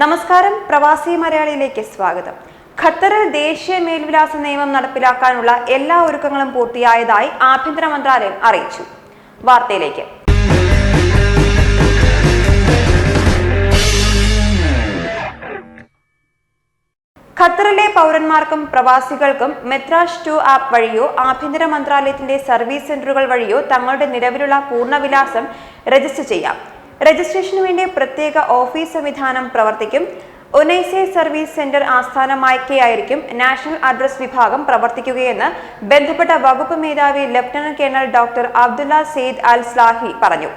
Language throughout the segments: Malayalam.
നമസ്കാരം പ്രവാസി മലയാളിയിലേക്ക് സ്വാഗതം. ഖത്തറിൽ ദേശീയ മേൽവിലാസ നിയമം നടപ്പിലാക്കാനുള്ള എല്ലാ ഒരുക്കങ്ങളും പൂർത്തിയായതായി ആഭ്യന്തര മന്ത്രാലയം അറിയിച്ചു. വാർത്തയിലേക്ക്. ഖത്തറിലെ പൗരന്മാർക്കും പ്രവാസികൾക്കും മെത്രാഷ് ടു ആപ്പ് വഴിയോ ആഭ്യന്തര മന്ത്രാലയത്തിന്റെ സർവീസ് സെന്ററുകൾ വഴിയോ തങ്ങളുടെ നിലവിലുള്ള പൂർണവിലാസം രജിസ്റ്റർ ചെയ്യാം. രജിസ്ട്രേഷനു വേണ്ടി പ്രത്യേക ഓഫീസ് സംവിധാനം പ്രവർത്തിക്കും. ഒനൈസെ സർവീസ് സെന്റർ ആസ്ഥാനമാക്കിയായിരിക്കും നാഷണൽ അഡ്രസ് വിഭാഗം പ്രവർത്തിക്കുകയെന്ന് ബന്ധപ്പെട്ട വകുപ്പ് മേധാവി lieutenant colonel doctor Abdullah Saeed Al Slahi പറഞ്ഞു.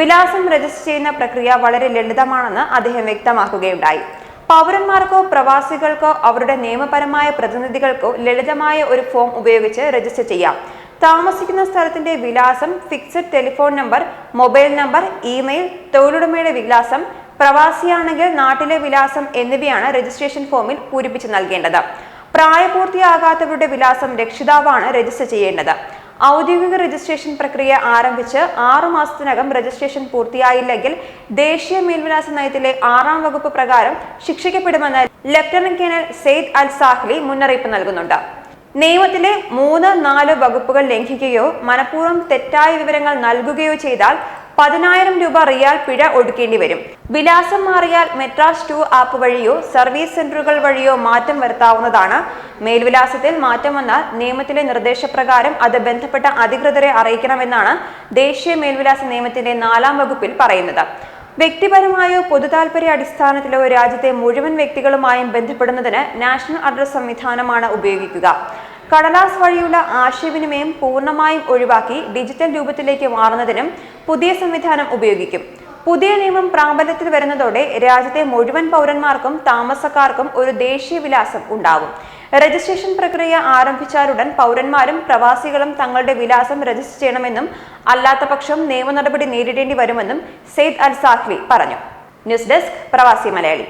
വിലാസം രജിസ്റ്റർ ചെയ്യുന്ന പ്രക്രിയ വളരെ ലളിതമാണെന്ന് അദ്ദേഹം വ്യക്തമാക്കുകയുണ്ടായി. പൗരന്മാർക്കോ പ്രവാസികൾക്കോ അവരുടെ നിയമപരമായ പ്രതിനിധികൾക്കോ ലളിതമായ ഒരു ഫോം ഉപയോഗിച്ച് രജിസ്റ്റർ ചെയ്യാം. താമസിക്കുന്ന സ്ഥലത്തിന്റെ വിലാസം fixed telephone number mobile number email തൊഴിലുടമയുടെ വിലാസം പ്രവാസിയാണെങ്കിൽ നാട്ടിലെ വിലാസം എന്നിവയാണ് രജിസ്ട്രേഷൻ ഫോമിൽ പൂരിപ്പിച്ചു നൽകേണ്ടത്. പ്രായപൂർത്തിയാകാത്തവരുടെ വിലാസം രക്ഷിതാവാണ് രജിസ്റ്റർ ചെയ്യേണ്ടത്. ഔദ്യോഗിക രജിസ്ട്രേഷൻ പ്രക്രിയ ആരംഭിച്ച് ആറു മാസത്തിനകം രജിസ്ട്രേഷൻ പൂർത്തിയായില്ലെങ്കിൽ ദേശീയ മേൽവിലാസ നയത്തിലെ ആറാം വകുപ്പ് പ്രകാരം ശിക്ഷിക്കപ്പെടുമെന്ന് lieutenant colonel Saeed Al Sahli മുന്നറിയിപ്പ് നൽകുന്നുണ്ട്. നിയമത്തിലെ മൂന്ന് നാല് വകുപ്പുകൾ ലംഘിക്കുകയോ മനഃപൂർവം തെറ്റായ വിവരങ്ങൾ നൽകുകയോ ചെയ്താൽ പതിനായിരം രൂപ റിയാൽ പിഴ ഒടുക്കേണ്ടി വരും. വിലാസം മാറിയാൽ മെട്രാസ് ടു ആപ്പ് വഴിയോ സർവീസ് സെന്ററുകൾ വഴിയോ മാറ്റം വരുത്താവുന്നതാണ്. മേൽവിലാസത്തിൽ മാറ്റം വന്നാൽ നിയമത്തിലെ നിർദ്ദേശപ്രകാരം അത് ബന്ധപ്പെട്ട അധികൃതരെ അറിയിക്കണമെന്നാണ് ദേശീയ മേൽവിലാസ നിയമത്തിന്റെ നാലാം വകുപ്പിൽ പറയുന്നത്. വ്യക്തിപരമായോ പൊതുതാൽപര്യ അടിസ്ഥാനത്തിലോ രാജ്യത്തെ മുഴുവൻ വ്യക്തികളുമായും ബന്ധപ്പെടുന്നതിന് നാഷണൽ അഡ്രസ് സംവിധാനമാണ് ഉപയോഗിക്കുക. കടലാസ് വഴിയുള്ള ആശയവിനിമയം പൂർണമായും ഒഴിവാക്കി ഡിജിറ്റൽ രൂപത്തിലേക്ക് മാറുന്നതിനും പുതിയ സംവിധാനം ഉപയോഗിക്കും. പുതിയ നിയമം പ്രാബല്യത്തിൽ വരുന്നതോടെ രാജ്യത്തെ മുഴുവൻ പൗരന്മാർക്കും താമസക്കാർക്കും ഒരു ദേശീയ വിലാസം ഉണ്ടാകും. രജിസ്ട്രേഷൻ പ്രക്രിയ ആരംഭിച്ചാലുടൻ പൗരന്മാരും പ്രവാസികളും തങ്ങളുടെ വിലാസം രജിസ്റ്റർ ചെയ്യണമെന്നും അല്ലാത്ത പക്ഷം നിയമ നടപടി നേരിടേണ്ടി വരുമെന്നും സെയ്ദ് അൽ സാഹ്ലി പറഞ്ഞു. ന്യൂസ് ഡെസ്ക് പ്രവാസി മലയാളി.